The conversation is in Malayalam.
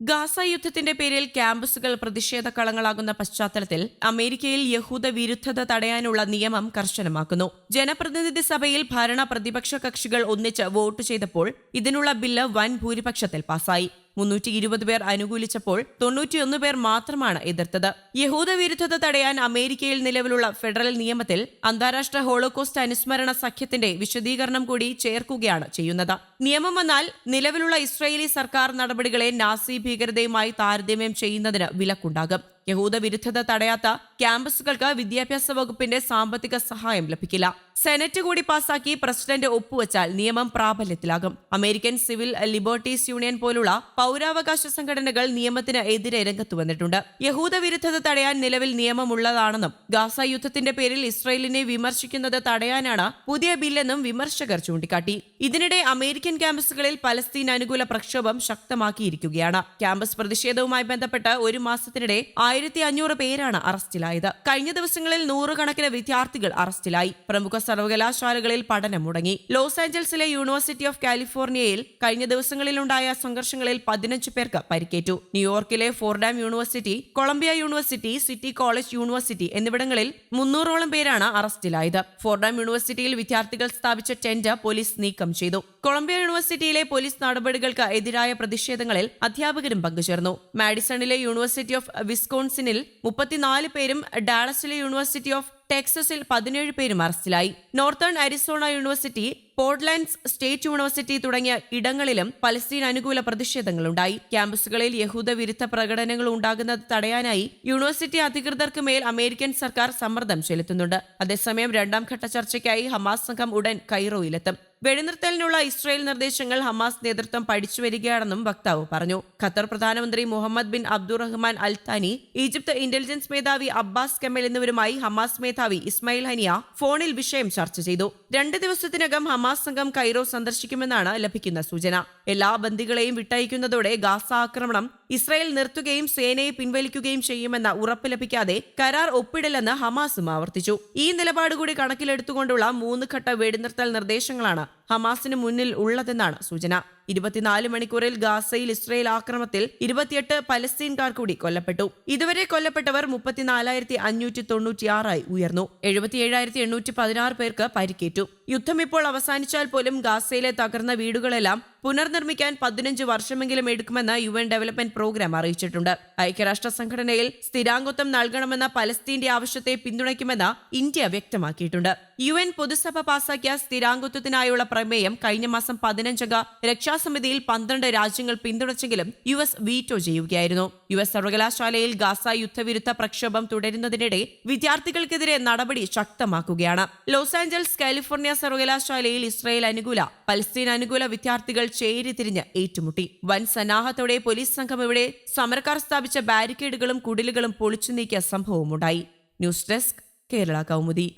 ഗാസ യുദ്ധത്തിന്റെ പേരിൽ ക്യാമ്പസുകൾ പ്രതിഷേധ കളങ്ങളാകുന്ന പശ്ചാത്തലത്തിൽ അമേരിക്കയിൽ യഹൂദ വിരുദ്ധത തടയാനുള്ള നിയമം കർശനമാക്കുന്നു. ജനപ്രതിനിധി സഭയിൽ ഭരണ പ്രതിപക്ഷ കക്ഷികൾ ഒന്നിച്ച് വോട്ട് ചെയ്തപ്പോൾ ഇതിനുള്ള ബില്ല് വൻ ഭൂരിപക്ഷത്തിൽ പാസായി. മുന്നൂറ്റി ഇരുപത് പേർ അനുകൂലിച്ചപ്പോൾ തൊണ്ണൂറ്റിയൊന്ന് പേർ മാത്രമാണ് എതിർത്തത്. യഹൂദ വിരുദ്ധത തടയാൻ അമേരിക്കയിൽ നിലവിലുള്ള ഫെഡറൽ നിയമത്തിൽ അന്താരാഷ്ട്ര ഹോളോകോസ്റ്റ് അനുസ്മരണ സഖ്യത്തിന്റെ വിശദീകരണം കൂടി ചേർക്കുകയാണ് ചെയ്യുന്നത്. നിയമം വന്നാൽ നിലവിലുള്ള ഇസ്രായേലി സർക്കാർ നടപടികളെ നാസി ഭീകരതയുമായി താരതമ്യം ചെയ്യുന്നതിന് വിലക്കുണ്ടാകും. യഹൂദ വിരുദ്ധത തടയാത്ത ക്യാമ്പസുകൾക്ക് വിദ്യാഭ്യാസ വകുപ്പിന്റെ സാമ്പത്തിക സഹായം ലഭിക്കില്ല. സെനറ്റ് കൂടി പാസാക്കി പ്രസിഡന്റ് ഒപ്പുവച്ചാൽ നിയമം പ്രാബല്യത്തിലാകും. അമേരിക്കൻ സിവിൽ ലിബർട്ടീസ് യൂണിയൻ പോലുള്ള പൗരാവകാശ സംഘടനകൾ നിയമത്തിന് എതിരെ രംഗത്ത് വന്നിട്ടുണ്ട്. യഹൂദ വിരുദ്ധത തടയാൻ നിലവിൽ നിയമമുള്ളതാണെന്നും ഗാസ യുദ്ധത്തിന്റെ പേരിൽ ഇസ്രയേലിനെ വിമർശിക്കുന്നത് തടയാനാണ് പുതിയ ബില്ലെന്നും വിമർശകർ ചൂണ്ടിക്കാട്ടി. ഇതിനിടെ അമേരിക്കൻ ക്യാമ്പസുകളിൽ പലസ്തീൻ അനുകൂല പ്രക്ഷോഭം ശക്തമാക്കിയിരിക്കുകയാണ്. ക്യാമ്പസ് പ്രതിഷേധവുമായി ബന്ധപ്പെട്ട് ഒരു മാസത്തിനിടെ ആയിരത്തി അഞ്ഞൂറ് പേരാണ് അറസ്റ്റിലായത്. കഴിഞ്ഞ ദിവസങ്ങളിൽ നൂറുകണക്കിന് വിദ്യാർത്ഥികൾ അറസ്റ്റിലായി. പ്രമുഖ സർവകലാശാലകളിൽ പഠനം മുടങ്ങി. ലോസ് ഏഞ്ചൽസിലെ യൂണിവേഴ്സിറ്റി ഓഫ് കാലിഫോർണിയയിൽ കഴിഞ്ഞ ദിവസങ്ങളിലുണ്ടായ സംഘർഷങ്ങളിൽ പതിനഞ്ച് പേർക്ക് പരിക്കേറ്റു. ന്യൂയോർക്കിലെ Fordham university Columbia university city college university എന്നിവിടങ്ങളിൽ മുന്നൂറോളം പേരാണ് അറസ്റ്റിലായത്. ഫോർഡാം യൂണിവേഴ്സിറ്റിയിൽ വിദ്യാർത്ഥികൾ സ്ഥാപിച്ച ടെന്റ് പോലീസ് നീക്കം ചെയ്തു. കൊളംബിയ യൂണിവേഴ്സിറ്റിയിലെ പോലീസ് നടപടികൾക്ക് എതിരായ പ്രതിഷേധങ്ങളിൽ അധ്യാപകരും പങ്കുചേർന്നു. മാഡിസണിലെ യൂണിവേഴ്സിറ്റി ഓഫ് വിസ്കോൺസിനിൽ മുപ്പത്തിനാല് പേരും ഡാളസിലെ യൂണിവേഴ്സിറ്റി ഓഫ് ടെക്സസിൽ പതിനേഴ് പേരും അറസ്റ്റിലായി northern Arizona university Portland's state university തുടങ്ങിയ ഇടങ്ങളിലും പലസ്തീൻ അനുകൂല പ്രതിഷേധങ്ങളുണ്ടായി. ക്യാമ്പസുകളിൽ യഹൂദ വിരുദ്ധ പ്രകടനങ്ങൾ ഉണ്ടാകുന്നത് തടയാനായി യൂണിവേഴ്സിറ്റി അധികൃതർക്ക് മേൽ അമേരിക്കൻ സർക്കാർ സമ്മർദ്ദം ചെലുത്തുന്നുണ്ട്. അതേസമയം രണ്ടാം ഘട്ട ചർച്ചയ്ക്കായി ഹമാസ് സംഘം ഉടൻ കൈറോയിലെത്തും. വെടിനിർത്തലിനുള്ള ഇസ്രായേൽ നിർദ്ദേശങ്ങൾ ഹമാസ് നേതൃത്വം പഠിച്ചു വരികയാണെന്നും വക്താവ് പറഞ്ഞു. ഖത്തർ പ്രധാനമന്ത്രി Mohammed bin Abdulrahman Al Thani Egypt intelligence മേധാവി അബ്ബാസ് കെമൽ എന്നിവരുമായി ഹമാസ് മേധാവി ഇസ്മായിൽ ഹനിയ ഫോണിൽ വിഷയം ചർച്ച ചെയ്തു. രണ്ട് ദിവസത്തിനകം ഹമാസ് സംഘം കൈറോ സന്ദർശിക്കുമെന്നാണ് ലഭിക്കുന്ന സൂചന. എല്ലാ ബന്ദികളെയും വിട്ടയക്കുന്നതോടെ ഗാസ ആക്രമണം ഇസ്രായേൽ നിർത്തുകയും സേനയെ പിൻവലിക്കുകയും ചെയ്യുമെന്ന ഉറപ്പ് ലഭിക്കാതെ കരാർ ഒപ്പിടില്ലെന്ന് ഹമാസും ആവർത്തിച്ചു. ഈ നിലപാട് കൂടി കണക്കിലെടുത്തുകൊണ്ടുള്ള മൂന്ന് ഘട്ട വെടിനിർത്തൽ നിർദ്ദേശങ്ങളാണ് ഹമാസിന് മുന്നിൽ ഉള്ളതെന്നാണ് സൂചന. ഇരുപത്തിനാല് മണിക്കൂറിൽ ഗാസയിൽ ഇസ്രയേൽ ആക്രമണത്തിൽ ഇരുപത്തിയെട്ട് പലസ്തീൻകാർ കൂടി കൊല്ലപ്പെട്ടു. ഇതുവരെ കൊല്ലപ്പെട്ടവർ മുപ്പത്തിനാലായിരത്തി അഞ്ഞൂറ്റി തൊണ്ണൂറ്റിയാറായി ഉയർന്നു. എഴുപത്തിയേഴായിരത്തി എണ്ണൂറ്റി പതിനാറ് പേർക്ക് പരിക്കേറ്റു. യുദ്ധം ഇപ്പോൾ അവസാനിച്ചാൽ പോലും ഗാസയിലെ തകർന്ന വീടുകളെല്ലാം പുനർനിർമ്മിക്കാൻ പതിനഞ്ച് വർഷമെങ്കിലും എടുക്കുമെന്ന് യു എൻ ഡെവലപ്മെന്റ് പ്രോഗ്രാം അറിയിച്ചിട്ടുണ്ട്. ഐക്യരാഷ്ട്ര സംഘടനയിൽ സ്ഥിരാംഗത്വം നൽകണമെന്ന പലസ്തീന്റെ ആവശ്യത്തെ പിന്തുണയ്ക്കുമെന്ന് ഇന്ത്യ വ്യക്തമാക്കിയിട്ടുണ്ട്. യു എൻ പൊതുസഭ പാസാക്കിയ സ്ഥിരാംഗത്വത്തിനായുള്ള പ്രമേയം കഴിഞ്ഞ മാസം പതിനഞ്ചംഗ രക്ഷാസമിതിയിൽ പന്ത്രണ്ട് രാജ്യങ്ങൾ പിന്തുണച്ചെങ്കിലും യു എസ് വീറ്റോ ചെയ്യുകയായിരുന്നു. യു എസ് സർവകലാശാലയിൽ ഗാസ യുദ്ധവിരുദ്ധ പ്രക്ഷോഭം തുടരുന്നതിനിടെ വിദ്യാർത്ഥികൾക്കെതിരെ നടപടി ശക്തമാക്കുകയാണ്. ലോസ് ആഞ്ചൽസ് കാലിഫോർണിയ സർവകലാശാലയിൽ ഇസ്രായേൽ അനുകൂല പലസ്തീൻ അനുകൂല വിദ്യാർത്ഥികൾ ചേരിതിരിഞ്ഞ് ഏറ്റുമുട്ടി. വൻ സന്നാഹത്തോടെ പോലീസ് സംഘം ഇവിടെ സമരക്കാർ സ്ഥാപിച്ച ബാരിക്കേഡുകളും കുടിലുകളും പൊളിച്ചു നീക്കിയ സംഭവമുണ്ടായി ന്യൂസ് ഡെസ്ക് കേരള കൗമുദി.